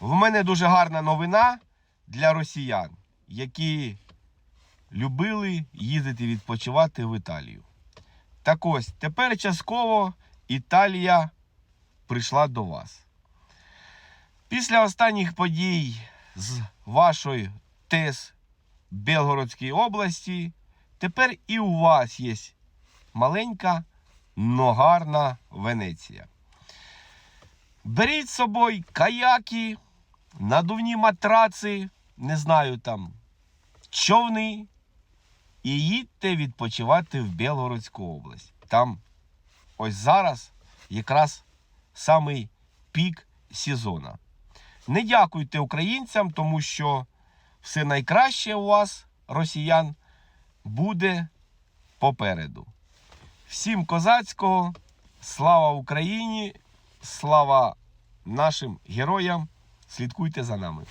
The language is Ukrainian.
В мене дуже гарна новина для росіян, які любили їздити відпочивати в Італію. Так ось, тепер частково Італія прийшла до вас. Після останніх подій з вашої ТЕС Белгородської області, тепер і у вас є маленька, но гарна Венеція. Беріть з собою каяки, надувні матраци, не знаю там, човни, і їдьте відпочивати в Белгородську область. Там ось зараз якраз самий пік сезону. Не дякуйте українцям, тому що все найкраще у вас, росіян, буде попереду. Всім козацького, слава Україні, слава нашим героям. Слідкуйте за нами.